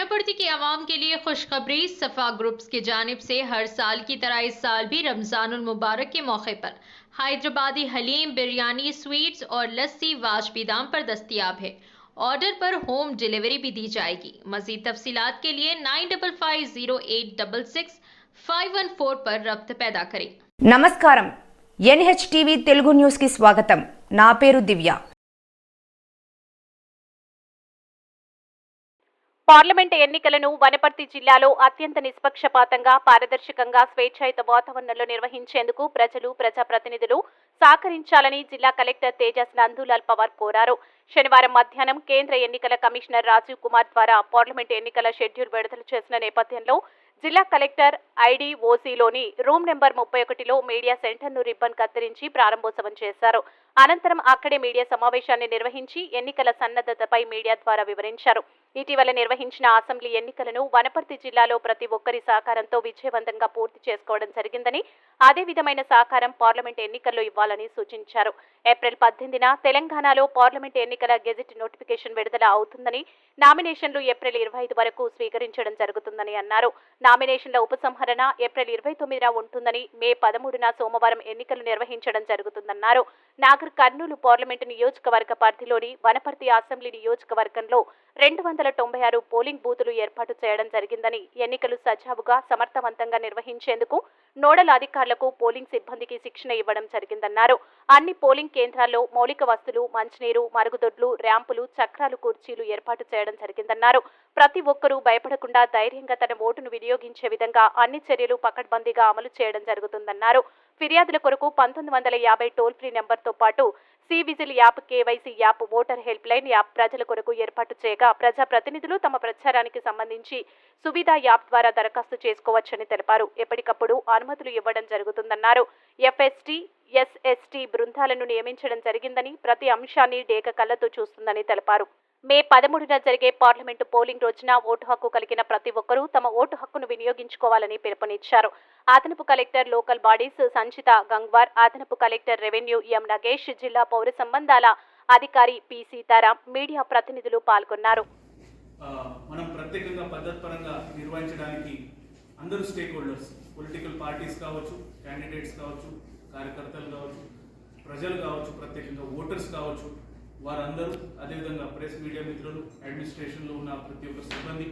आवाम के लिए खुशखबरी सफा ग्रुप्स की जानिब से हर साल की तरह इस साल भी रमजानुल मुबारक के मौके पर हैदराबादी हलीम बिरयानी स्वीट्स और लस्सी वाजबी दाम पर दस्तियाब है ऑर्डर पर होम डिलीवरी भी दी जाएगी मजीद तफसीलात के लिए nine double five zero eight double six five one four पर रब्त पैदा करें నమస్కారం ఎన్హెచ్ టీవీ తెలుగు న్యూస్కి స్వాగతం నా పేరు దివ్య పార్లమెంట్ ఎన్నికలను వనపర్తి జిల్లాలో అత్యంత నిష్పక్షపాతంగా పారదర్శకంగా స్వేచ్ఛాయుత వాతావరణంలో నిర్వహించేందుకు ప్రజలు ప్రజాప్రతినిధులు సహకరించాలని జిల్లా కలెక్టర్ తేజస్ నందూలాల్ పవార్ కోరారు. శనివారం మధ్యాహ్నం కేంద్ర ఎన్నికల కమిషనర్ రాజీవ్ కుమార్ ద్వారా పార్లమెంట్ ఎన్నికల షెడ్యూల్ విడుదల చేసిన నేపథ్యంలో జిల్లా కలెక్టర్ ఐడీఓసీలోని రూమ్ నెంబర్ ముప్పై ఒకటిలో మీడియా సెంటర్ను రిబ్బన్ కత్తిరించి ప్రారంభోత్సవం చేశారు. అనంతరం అక్కడే మీడియా సమావేశాన్ని నిర్వహించి ఎన్నికల సన్నద్ధతపై మీడియా ద్వారా వివరించారు. ఇటీవల నిర్వహించిన అసెంబ్లీ ఎన్నికలను వనపర్తి జిల్లాలో ప్రతి ఒక్కరి సహకారంతో విజయవంతంగా పూర్తి చేసుకోవడం జరిగిందని అదే విధమైన సహకారం పార్లమెంట్ ఎన్నికల్లో ఇవ్వాలని సూచించారు. ఏప్రిల్ పద్దెనిమిదిన తెలంగాణలో పార్లమెంట్ ఎన్నికల గెజిట్ నోటిఫికేషన్ విడుదల అవుతుందని నామినేషన్లు ఏప్రిల్ ఇరవై ఐదు వరకు స్వీకరించడం జరుగుతుందని అన్నారు. నామినేషన్ల ఉపసంహరణ ఏప్రిల్ ఇరవై తొమ్మిదిన ఉంటుందని మే పదమూడున సోమవారం ఎన్నికలు నిర్వహించడం జరుగుతుందన్నారు. సాగర్ కర్నూలు పార్లమెంటు నియోజకవర్గ పరిధిలోని వనపర్తి అసెంబ్లీ నియోజకవర్గంలో రెండు వందల తొంభై ఆరు పోలింగ్ బూతులు ఏర్పాటు చేయడం జరిగిందని ఎన్నికలు సజావుగా సమర్థవంతంగా నిర్వహించేందుకు నోడల్ అధికారులకు పోలింగ్ సిబ్బందికి శిక్షణ ఇవ్వడం జరిగిందన్నారు. అన్ని పోలింగ్ కేంద్రాల్లో మౌలిక వస్తువులు మంచినీరు మరుగుదొడ్లు ర్యాంపులు చక్రాలు కుర్చీలు ఏర్పాటు చేయడం జరిగిందన్నారు. ప్రతి ఒక్కరూ భయపడకుండా ధైర్యంగా తన ఓటును వినియోగించే విధంగా అన్ని చర్యలు పకడ్బందీగా అమలు చేయడం జరుగుతుందన్నారు. ఫిర్యాదుల కొరకు పంతొమ్మిది వందల యాభై టోల్ ఫ్రీ నెంబర్తో పాటు C vigil app KYC app voter help line app ప్రజల కొరకు ఏర్పాటు చేయగా ప్రజా ప్రతినిధులు తమ ప్రచారానికి సంబంధించి సువిధ యాప్ ద్వారా దరఖాస్తు చేసుకోవచ్చని తెలిపారు. ఎప్పటికప్పుడు అనుమతులు ఇవ్వడం జరుగుతుందన్నారు. ఎఫ్ఎస్టీ ఎస్ఎస్టీ బృందాలను నియమించడం జరిగిందని ప్రతి అంశాన్ని డేక కళ్ళతో చూస్తుందని తెలిపారు. మే పదమూడున జరిగే పార్లమెంటు పోలింగ్ రోజున ఓటు హక్కు కలిగిన ప్రతి ఒక్కరూ తమ ఓటు హక్కును వినియోగించుకోవాలని పిలుపునిచ్చారు. అదనపు కలెక్టర్ లోకల్ బాడీస్ సంచిత గంగ్వార్ అదనపు కలెక్టర్ రెవెన్యూ ఎం నగేష్ జిల్లా పౌర సంబంధాల అధికారి పి సీతారాం మీడియా ప్రతినిధులు పాల్గొన్నారు. మనం ప్రత్యేకంగా పద్ధతిపరంగా నిర్వహించడానికి అందరూ స్టేక్ హోల్డర్స్ పొలిటికల్ పార్టీస్ కావచ్చు క్యాండిడేట్స్ కావచ్చు కార్యకర్తలు కావచ్చు ప్రజలు కావచ్చు ప్రత్యేకంగా ఓటర్స్ కావచ్చు వారందరూ అదేవిధంగా ప్రెస్ మీడియా మిత్రులు అడ్మినిస్ట్రేషన్లో ఉన్న ప్రతి ఒక్క సిబ్బంది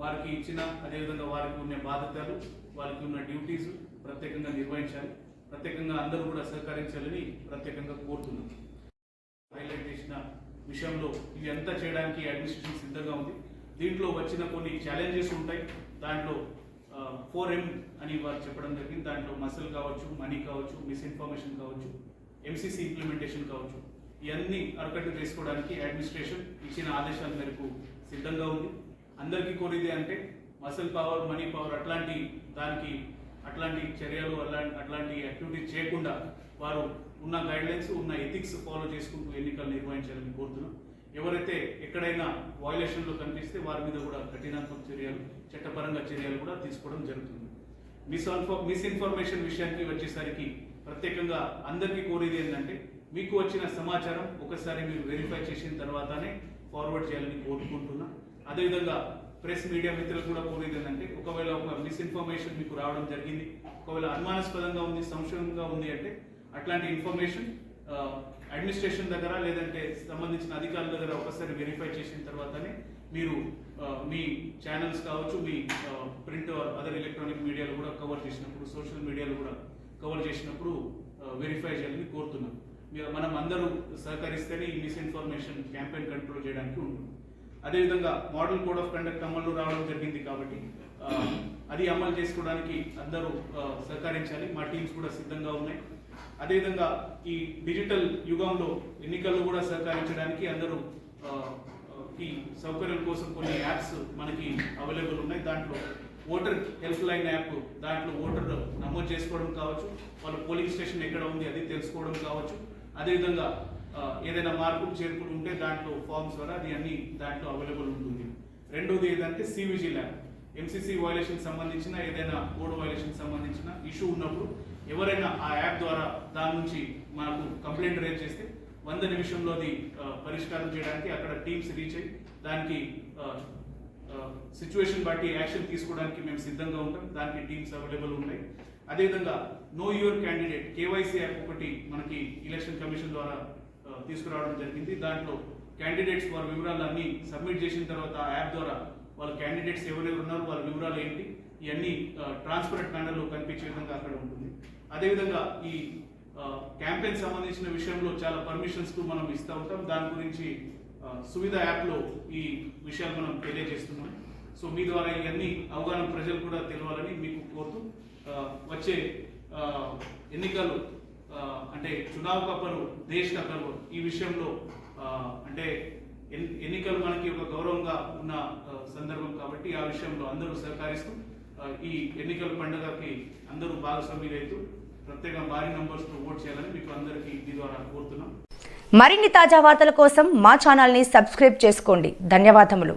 వారికి ఇచ్చిన అదేవిధంగా వారికి ఉన్న బాధ్యతలు వారికి ఉన్న డ్యూటీస్ ప్రత్యేకంగా నిర్వహించాలి. ప్రత్యేకంగా అందరూ కూడా సహకరించాలని ప్రత్యేకంగా కోరుతున్నాం. హైలైట్ చేసిన విషయంలో ఇది అంతా చేయడానికి అడ్మినిస్ట్రేషన్ సిద్ధంగా ఉంది. దీంట్లో వచ్చిన కొన్ని ఛాలెంజెస్ ఉంటాయి. దాంట్లో ఫోర్ ఎం అని వారు చెప్పడం జరిగింది. దాంట్లో మసల్ కావచ్చు మనీ కావచ్చు మిస్ఇన్ఫర్మేషన్ కావచ్చు ఎంసీసీ ఇంప్లిమెంటేషన్ కావచ్చు. ఇవన్నీ అరకట్టు చేసుకోవడానికి అడ్మినిస్ట్రేషన్ ఇచ్చిన ఆదేశాల మేరకు సిద్ధంగా ఉంది. అందరికీ కోరిది అంటే మసల్ పవర్ మనీ పవర్ అట్లాంటి దానికి అట్లాంటి చర్యలు అలా- అట్లాంటి యాక్టివిటీస్ చేయకుండా వారు ఉన్న గైడ్లైన్స్ ఉన్న ఎథిక్స్ ఫాలో చేసుకుంటూ ఎన్నికలు నిర్వహించాలని కోరుతున్నాం. ఎవరైతే ఎక్కడైనా వయలేషన్లో కనిపిస్తే వారి మీద కూడా కఠినాత్మక చర్యలు చట్టపరంగా చర్యలు కూడా తీసుకోవడం జరుగుతుంది. మిస్ఇన్ఫో మిస్ఇన్ఫర్మేషన్ విషయానికి వచ్చేసరికి ప్రత్యేకంగా అందరికీ కోరేది ఏంటంటే మీకు వచ్చిన సమాచారం ఒకసారి మీరు వెరిఫై చేసిన తర్వాతనే ఫార్వర్డ్ చేయాలని కోరుకుంటున్నా. అదేవిధంగా ప్రెస్ మీడియా మిత్రులు కూడా కోరేది ఏంటంటే ఒకవేళ ఒక మిస్ఇన్ఫర్మేషన్ మీకు రావడం జరిగింది ఒకవేళ అనుమానాస్పదంగా ఉంది సంశయంగా ఉంది అంటే అట్లాంటి ఇన్ఫర్మేషన్ అడ్మినిస్ట్రేషన్ దగ్గర లేదంటే సంబంధించిన అధికారుల దగ్గర ఒకసారి వెరిఫై చేసిన తర్వాతనే మీరు మీ ఛానల్స్ కావచ్చు మీ ప్రింట్ అదర్ ఎలక్ట్రానిక్ మీడియాలో కూడా కవర్ చేసినప్పుడు సోషల్ మీడియాలో కూడా కవర్ చేసినప్పుడు వెరిఫై చేయాలని కోరుతున్నాను. మీరు మనం అందరూ సహకరిస్తేనే ఈ మిస్ఇన్ఫర్మేషన్ క్యాంపెయిన్ కంట్రోల్ చేయడానికి ఉంటుంది. అదేవిధంగా మోడల్ కోడ్ ఆఫ్ కండక్ట్ అమలు రావడం జరిగింది కాబట్టి అది అమలు చేసుకోవడానికి అందరూ సహకరించాలి. మా టీమ్స్ కూడా సిద్ధంగా ఉన్నాయి. అదేవిధంగా ఈ డిజిటల్ యుగంలో ఎన్నికల్లో కూడా సహకరించడానికి అందరూ ఈ సౌకర్యం కోసం కొన్ని యాప్స్ మనకి అవైలబుల్ ఉన్నాయి. దాంట్లో ఓటర్ హెల్ప్ లైన్ యాప్ దాంట్లో ఓటర్ నమోదు చేసుకోవడం కావచ్చు. వాళ్ళ పోలింగ్ స్టేషన్ ఎక్కడ ఉంది అది తెలుసుకోవడం కావచ్చు. అదేవిధంగా ఏదైనా మార్పులు చేర్పులు ఉంటే దాంట్లో ఫార్మ్స్ ద్వారా అది అన్ని దాంట్లో అవైలబుల్ ఉంటుంది. రెండోది ఏదంటే సివిజీ ల్యాబ్ ఎంసీసీ వైలేషన్ సంబంధించిన ఏదైనా కోడ్ వైలేషన్ సంబంధించిన ఇష్యూ ఉన్నప్పుడు ఎవరైనా ఆ యాప్ ద్వారా దాని నుంచి మనకు కంప్లైంట్ రేజ్ చేస్తే వంద నిమిషంలో అది పరిష్కారం చేయడానికి అక్కడ టీమ్స్ రీచ్ అయ్యి దానికి సిచ్యువేషన్ బట్టి యాక్షన్ తీసుకోవడానికి మేము సిద్ధంగా ఉంటాం. దానికి టీమ్స్ అవైలబుల్ ఉన్నాయి అదేవిధంగా know your candidate KYC app ఒకటి మనకి ఎలక్షన్ కమిషన్ ద్వారా తీసుకురావడం జరిగింది. దాంట్లో క్యాండిడేట్స్ వారి వివరాలు అన్ని సబ్మిట్ చేసిన తర్వాత ఆ యాప్ ద్వారా వాళ్ళ క్యాండిడేట్స్ ఎవరెవరు ఉన్నారు వాళ్ళ వివరాలు ఏంటి ఇవన్నీ ట్రాన్స్పరెంట్ మేనర్లో కనిపించే విధంగా అక్కడ ఉంటుంది. అదేవిధంగా ఈ క్యాంపెయిన్ సంబంధించిన విషయంలో చాలా పర్మిషన్స్ మనం ఇస్తూ ఉంటాం. దాని గురించి సువిధ యాప్లో ఈ విషయాలు మనం తెలియజేస్తున్నాం. సో మీ ద్వారా ఇవన్నీ అవగాహన ప్రజలు కూడా తెలవాలని మీకు కోరుతూ వచ్చే ఎన్నికలు అంటే చునావ్ కప్పలు దేశ్ కప్పలు ఈ విషయంలో అంటే ఎన్నికలు మనకి ఒక గౌరవంగా ఉన్న సందర్భం కాబట్టి ఆ విషయంలో అందరూ సహకరిస్తూ ఈ ఎన్నికల పండుగకి అందరూ భాగస్వామ్యులైతూ ప్రత్యేక భారీ నంబర్స్తో ఓట్ చేయాలని మీకు అందరికీ ఇది ద్వారా కోరుతున్నాం. మరిన్ని తాజా వార్తల కోసం మా ఛానల్ని సబ్స్క్రైబ్ చేసుకోండి. ధన్యవాదములు.